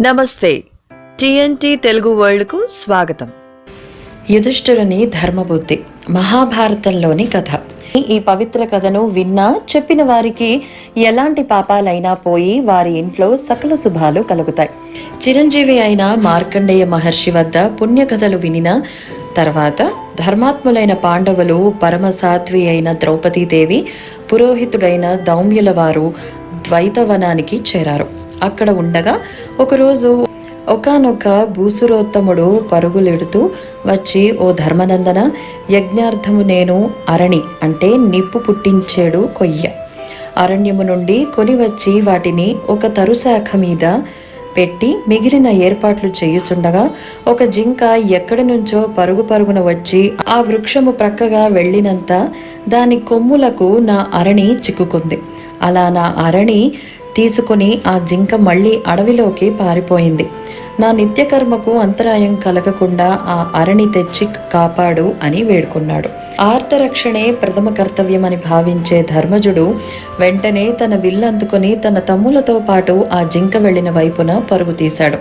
నమస్తే. టీఎన్టీ తెలుగు వరల్డ్కు స్వాగతం. యుధిష్ఠురుని ధర్మబుద్ధి మహాభారతంలోని కథ. ఈ పవిత్ర కథను విన్నా చెప్పిన వారికి ఎలాంటి పాపాలైనా పోయి వారి ఇంట్లో సకల శుభాలు కలుగుతాయి. చిరంజీవి అయిన మార్కండేయ మహర్షి వద్ద పుణ్యకథలు వినిన తర్వాత ధర్మాత్ములైన పాండవులు పరమసాధ్వి అయిన ద్రౌపదీదేవి పురోహితుడైన దౌమ్యుల వారు ద్వైతవనానికి చేరారు. అక్కడ ఉండగా ఒకరోజు ఒకానొక భూసురోత్తముడు పరుగులెడుతూ వచ్చి ఓ ధర్మనందన యజ్ఞార్థము నేను అరణి అంటే నిప్పు పుట్టించేడు కొయ్య. అరణ్యము నుండి కొని వచ్చి వాటిని ఒక తరుశాఖ మీద పెట్టి మిగిలిన ఏర్పాట్లు చేయుచుండగా ఒక జింక ఎక్కడి నుంచో పరుగు పరుగున వచ్చి ఆ వృక్షము ప్రక్కగా వెళ్ళినంత దాని కొమ్ములకు నా అరణి చిక్కుకుంది. అలా నా అరణి తీసుకుని ఆ జింక మళ్ళీ అడవిలోకి పారిపోయింది. నా నిత్యకర్మకు అంతరాయం కలగకుండా ఆ అరణి తెచ్చి కాపాడు అని వేడుకున్నాడు. ఆర్తరక్షణే ప్రథమ కర్తవ్యమని భావించే ధర్మజుడు వెంటనే తన విల్లందుకొని తన తమ్ములతో పాటు ఆ జింక వెళ్ళిన వైపున పరుగు తీశాడు.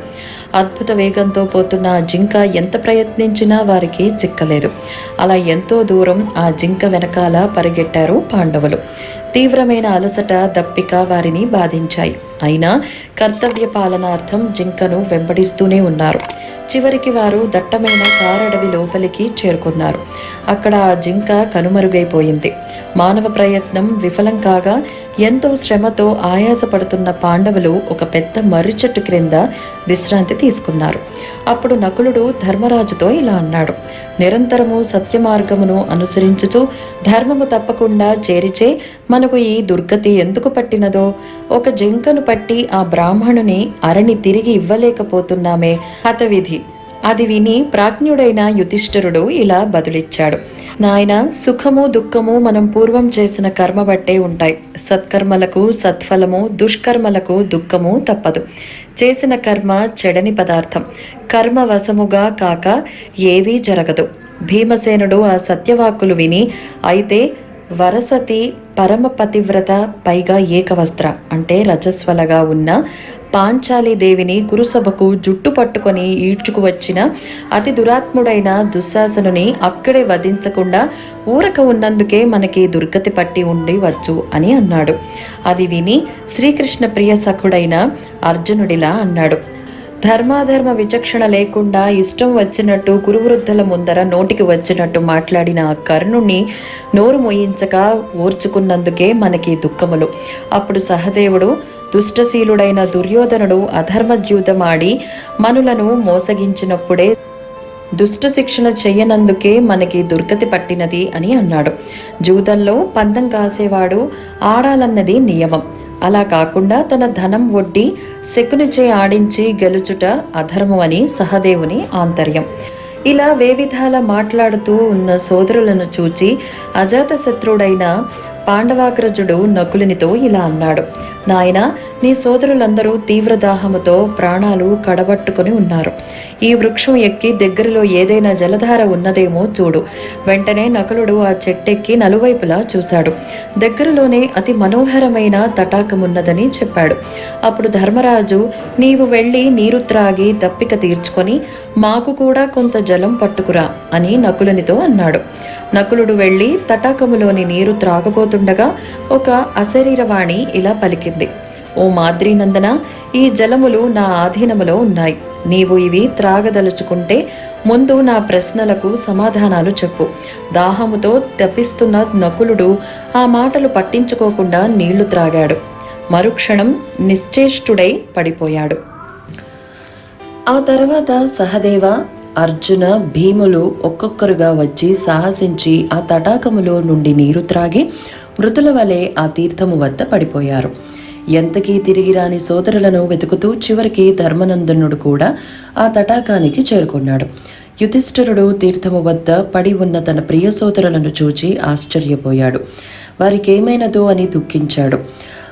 అద్భుత వేగంతో పోతున్న ఆ జింక ఎంత ప్రయత్నించినా వారికి చిక్కలేదు. అలా ఎంతో దూరం ఆ జింక వెనకాల పరిగెట్టారు పాండవులు. తీవ్రమైన అలసట దప్పిక వారిని బాధించాయి. అయినా కర్తవ్య పాలనార్థం జింకను వెంబడిస్తూనే ఉన్నారు. చివరికి వారు దట్టమైన కారడవి లోపలికి చేరుకున్నారు. అక్కడ ఆ జింక కనుమరుగైపోయింది. మానవ ప్రయత్నం విఫలం కాగా ఎంతో శ్రమతో ఆయాసపడుతున్న పాండవులు ఒక పెద్ద మర్రి చెట్టు క్రింద విశ్రాంతి తీసుకున్నారు. అప్పుడు నకులుడు ధర్మరాజుతో ఇలా అన్నాడు. నిరంతరము సత్యమార్గమును అనుసరించుచు ధర్మము తప్పకుండా చేరిచే మనకు ఈ దుర్గతి ఎందుకు పట్టినదో ఒక జింకను పట్టి ఆ బ్రాహ్మణుని అరణి తిరిగి ఇవ్వలేకపోతున్నామే హతవిధి. అది విని ప్రాజ్ఞుడైన యుధిష్ఠిరుడు ఇలా బదులిచ్చాడు. నాయన సుఖము దుఃఖము మనం పూర్వం చేసిన కర్మ బట్టే ఉంటాయి. సత్కర్మలకు సత్ఫలము దుష్కర్మలకు దుఃఖము తప్పదు. చేసిన కర్మ చెడని పదార్థం. కర్మ వశముగా కాక ఏదీ జరగదు. భీమసేనుడు ఆ సత్యవాక్కులు విని అయితే వరసతి పరమ పతివ్రత పైగా ఏకవస్త్ర అంటే రజస్వలగా ఉన్న పాంచాలి దేవిని గురుసభకు జుట్టు పట్టుకొని ఈడ్చుకు వచ్చిన అతి దురాత్ముడైన దుశ్శాసనుని అక్కడే వధించకుండా ఊరక ఉన్నందుకే మనకి దుర్గతి పట్టి ఉండి వచ్చు అని అన్నాడు. అది విని శ్రీకృష్ణ ప్రియ సఖుడైన అర్జునుడిలా అన్నాడు. ధర్మాధర్మ విచక్షణ లేకుండా ఇష్టం వచ్చినట్టు కురువృద్ధుల ముందర నోటికి వచ్చినట్టు మాట్లాడిన ఆ కర్ణుణ్ణి నోరు మోయించక ఓర్చుకున్నందుకే మనకి దుఃఖములు. అప్పుడు సహదేవుడు దుష్టశీలుడైన దుర్యోధనుడు అధర్మద్యూతమాడి మనులను మోసగించినప్పుడే దుష్ట శిక్షణ చెయ్యనందుకే మనకి దుర్గతి పట్టినది అని అన్నాడు. జూతంలో పందం కాసేవాడు ఆడాలన్నది నియమం. అలా కాకుండా తన ధనం ఒడ్డి శకునిచే ఆడించి గెలుచుట అధర్మం అని సహదేవుని ఆంతర్యం. ఇలా వేవిధాల మాట్లాడుతూ ఉన్న సోదరులను చూచి అజాతశత్రుడైన పాండవాగ్రజుడు నకులునితో ఇలా అన్నాడు నాయన నీ సోదరులందరూ తీవ్ర దాహముతో ప్రాణాలు కడబట్టుకుని ఉన్నారు. ఈ వృక్షం ఎక్కి దగ్గరలో ఏదైనా జలధార ఉన్నదేమో చూడు. వెంటనే నకులుడు ఆ చెట్టెక్కి నలువైపులా చూశాడు. దగ్గరలోనే అతి మనోహరమైన తటాకమున్నదని చెప్పాడు. అప్పుడు ధర్మరాజు నీవు వెళ్ళి నీరు త్రాగి దప్పిక తీర్చుకొని మాకు కూడా కొంత జలం పట్టుకురా అని నకులునితో అన్నాడు. నకులుడు వెళ్ళి తటాకములోని నీరు త్రాగబోతుండగా ఒక అశరీరవాణి ఇలా పలికింది. ఓ మాద్రీనందన ఈ జలములు నా ఆధీనములో ఉన్నాయి. నీవు ఇవి త్రాగదలుచుకుంటే ముందు నా ప్రశ్నలకు సమాధానాలు చెప్పు. దాహముతో తప్పిస్తున్న నకులుడు ఆ మాటలు పట్టించుకోకుండా నీళ్ళు త్రాగాడు. మరుక్షణం నిశ్చేష్టుడై పడిపోయాడు. ఆ తర్వాత సహదేవ అర్జున భీములు ఒక్కొక్కరుగా వచ్చి సాహసించి ఆ తటాకములో నుండి నీరు త్రాగి మృతుల వలె ఆ తీర్థము వద్ద పడిపోయారు. ఎంతకీ తిరిగి రాని సోదరులను వెతుకుతూ చివరికి ధర్మనందనుడు కూడా ఆ తటాకానికి చేరుకున్నాడు. యుధిష్ఠిరుడు తీర్థము వద్ద పడి ఉన్న తన ప్రియ సోదరులను చూచి ఆశ్చర్యపోయాడు. వారికేమైనదో అని దుఃఖించాడు.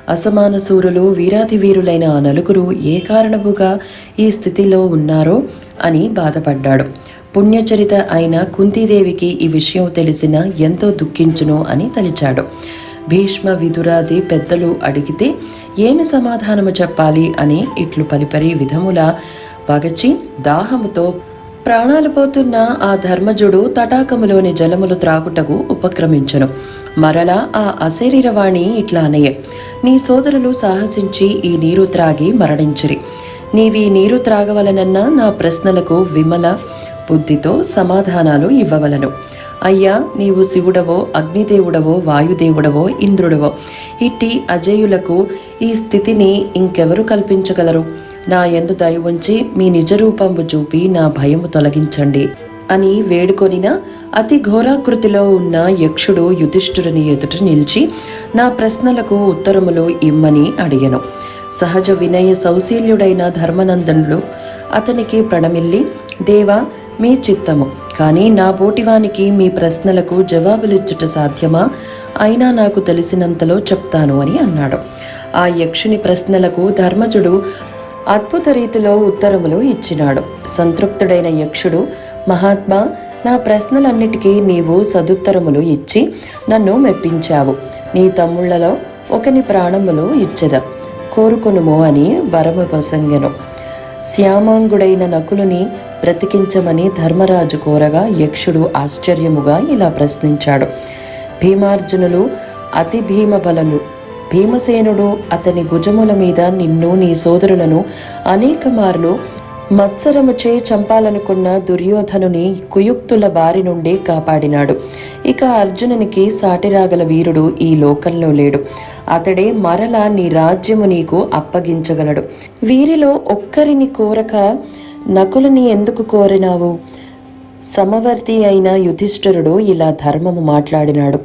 అసమాన సూరులు వీరాతి వీరులైన ఆ నలుగురు ఏ కారణముగా ఈ స్థితిలో ఉన్నారో అని బాధపడ్డాడు. పుణ్యచరిత అయిన కుంతీదేవికి ఈ విషయం తెలిసిన ఎంతో దుఃఖించును అని తలిచాడు. భీష్మ విదురాది పెద్దలు అడిగితే ఏమి సమాధానము చెప్పాలి? అని ఇట్లు పలిపరి విధముల వగచి దాహముతో ప్రాణాలు పోతున్న ఆ ధర్మజుడు తటాకములోని జలములు త్రాగుటకు ఉపక్రమించను. మరలా ఆ అశరీరవాణి ఇట్లా అనయ్యే నీ సోదరులు సాహసించి ఈ నీరు త్రాగి మరణించిరి. నీవి నీరు త్రాగవలనన్న నా ప్రశ్నలకు విమల బుద్ధితో సమాధానాలు ఇవ్వవలను. అయ్యా నీవు శివుడవో అగ్నిదేవుడవో వాయుదేవుడవో ఇంద్రుడవో ఇట్టి అజేయులకు ఈ స్థితిని ఇంకెవరు కల్పించగలరు? నా ఎందు దయ ఉంచి మీ నిజరూపంబు చూపి నా భయము తొలగించండి. అని వేడుకొనిన అతి ఘోరాకృతిలో ఉన్న యక్షుడు యుధిష్ఠురుని ఎదుట నిలిచి నా ప్రశ్నలకు ఉత్తరములు ఇమ్మని అడిగను. సహజ వినయ సౌశీల్యుడైన ధర్మనందనుడు అతనికి ప్రణమిల్లి దేవా మీ చిత్తము. కానీ నా బోటివానికి మీ ప్రశ్నలకు జవాబులిచ్చుట సాధ్యమా? అయినా నాకు తెలిసినంతలో చెప్తాను అని అన్నాడు. ఆ యక్షుని ప్రశ్నలకు ధర్మజుడు అద్భుత రీతిలో ఉత్తరములు ఇచ్చినాడు. సంతృప్తుడైన యక్షుడు మహాత్మా నా ప్రశ్నలన్నిటికీ నీవు సదుత్తరములు ఇచ్చి నన్ను మెప్పించావు. నీ తమ్ముళ్ళలో ఒకని ప్రాణములు ఇచ్చెదా. కోరుకొనుము అని వరము ప్రసంగెను. శ్యామాంగుడైన నకులుని బ్రతికించమని ధర్మరాజు కోరగా యక్షుడు ఆశ్చర్యముగా ఇలా ప్రశ్నించాడు. భీమార్జునులు అతి భీమబలలు భీమసేనుడు అతని భుజముల మీద నిన్ను నీ సోదరులను అనేక మార్లు మత్సరముచే చంపాలనుకున్న దుర్యోధనుని కుయుక్తుల బారి నుండి కాపాడినాడు. ఇక అర్జునునికి సాటిరాగల వీరుడు ఈ లోకంలో లేడు. అతడే మరలా నీ రాజ్యము నీకు అప్పగించగలడు. వీరిలో ఒక్కరిని కోరక నకులని ఎందుకు కోరినావు? సమవర్తి అయిన యుధిష్ఠరుడు ఇలా ధర్మము మాట్లాడినాడు.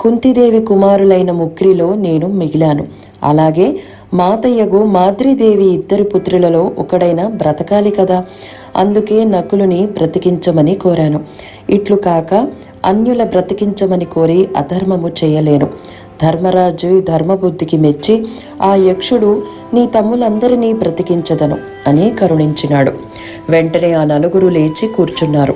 కుంతిదేవి కుమారులైన ముక్రిలో నేను మిగిలాను. అలాగే మాతయ్యగు మాద్రిదేవి ఇద్దరి పుత్రులలో ఒకడైన బ్రతకాలి కదా. అందుకే నకులుని బ్రతికించమని కోరాను. ఇట్లు కాక అన్యుల బ్రతికించమని కోరి అధర్మము చేయలేను. ధర్మరాజు ధర్మబుద్ధికి మెచ్చి ఆ యక్షుడు నీ తమ్ములందరినీ బ్రతికించదను అని కరుణించినాడు. వెంటనే ఆ నలుగురు లేచి కూర్చున్నారు.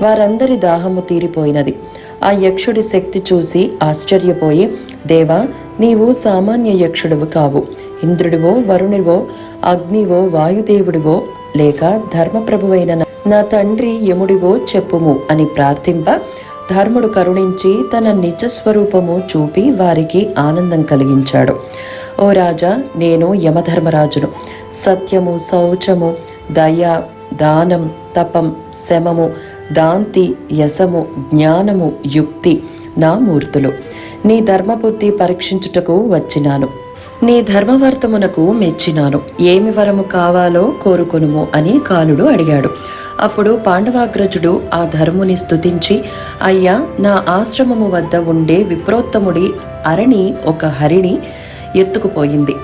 వారందరి దాహము తీరిపోయినది. ఆ యక్షుడి శక్తి చూసి ఆశ్చర్యపోయి దేవా నీవు సామాన్య యక్షుడువు కావు. ఇంద్రుడివో వరుణివో అగ్నివో వాయుదేవుడివో లేక ధర్మప్రభువైన నా- తండ్రి యముడివో చెప్పుము అని ప్రార్థింప ధర్ముడు కరుణించి తన నిజ స్వరూపము చూపి వారికి ఆనందం కలిగించాడు. ఓ రాజా నేను యమధర్మరాజును. సత్యము శౌచము దయ దానం తపం శమము దాంతి యశము జ్ఞానము యుక్తి నా మూర్తులు. నీ ధర్మబుద్ధి పరీక్షించుటకు వచ్చినాను. నీ ధర్మవర్తమునకు మెచ్చినాను. ఏమి వరము కావాలో కోరుకొనుము అని కాలుడు అడిగాడు. అప్పుడు పాండవాగ్రజుడు ఆ ధర్ముని స్తుతించి అయ్యా నా ఆశ్రమము వద్ద ఉండే విప్రోత్తముడి అరణి ఒక హరిణి ఎత్తుకుపోయింది.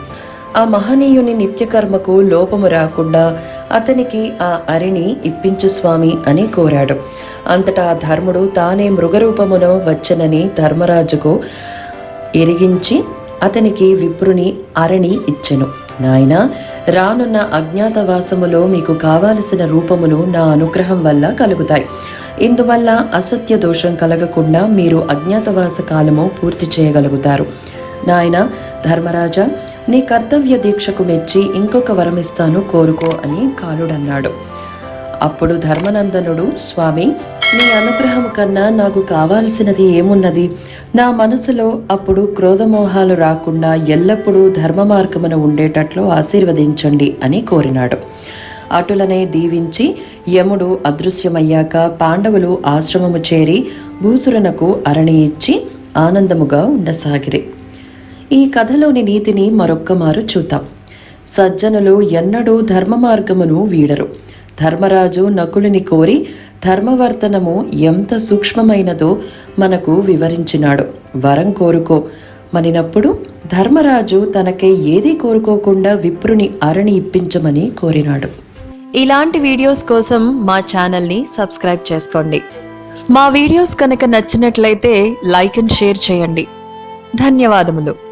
ఆ మహనీయుని నిత్యకర్మకు లోపము రాకుండా అతనికి ఆ అరిని ఇప్పించు స్వామి అని కోరాడు. అంతటా ధర్ముడు తానే మృగరూపమును వచ్చనని ధర్మరాజుకు ఎరిగించి అతనికి విప్రుని అరణి ఇచ్చెను. నాయన రానున్న అజ్ఞాతవాసములో మీకు కావలసిన రూపములు నా అనుగ్రహం వల్ల కలుగుతాయి. ఇందువల్ల అసత్య దోషం కలగకుండా మీరు అజ్ఞాతవాస కాలము పూర్తి చేయగలుగుతారు. నాయన ధర్మరాజా నీ కర్తవ్య దీక్షకు మెచ్చి ఇంకొక వరమిస్తాను కోరుకో అని కాలుడన్నాడు. అప్పుడు ధర్మనందనుడు స్వామి నీ అనుగ్రహము కన్నా నాకు కావాల్సినది ఏమున్నది? నా మనసులో అప్పుడు క్రోధమోహాలు రాకుండా ఎల్లప్పుడూ ధర్మ మార్గమున ఉండేటట్లు ఆశీర్వదించండి అని కోరినాడు. అటులనే దీవించి యముడు అదృశ్యమయ్యాక పాండవులు ఆశ్రమము చేరి భూసురునకు అరణి ఇచ్చి ఆనందముగా ఉండసాగిరి. ఈ కథలోని నీతిని మరొక్కమారు చూద్దాం. సజ్జనులు ఎన్నడూ ధర్మ మార్గమును వీడరు. ధర్మరాజు నకులుని కోరి ధర్మవర్తనము ఎంత సూక్ష్మమైనదో మనకు వివరించినాడు. వరం కోరుకో. మనినప్పుడు ధర్మరాజు తనకే ఏదీ కోరుకోకుండా విప్రుని అరణి ఇప్పించమని కోరినాడు. ఇలాంటి వీడియోస్ కోసం మా ఛానల్ని సబ్స్క్రైబ్ చేసుకోండి. మా వీడియోస్ కనుక నచ్చినట్లయితే లైక్ అండ్ షేర్ చేయండి. ధన్యవాదములు.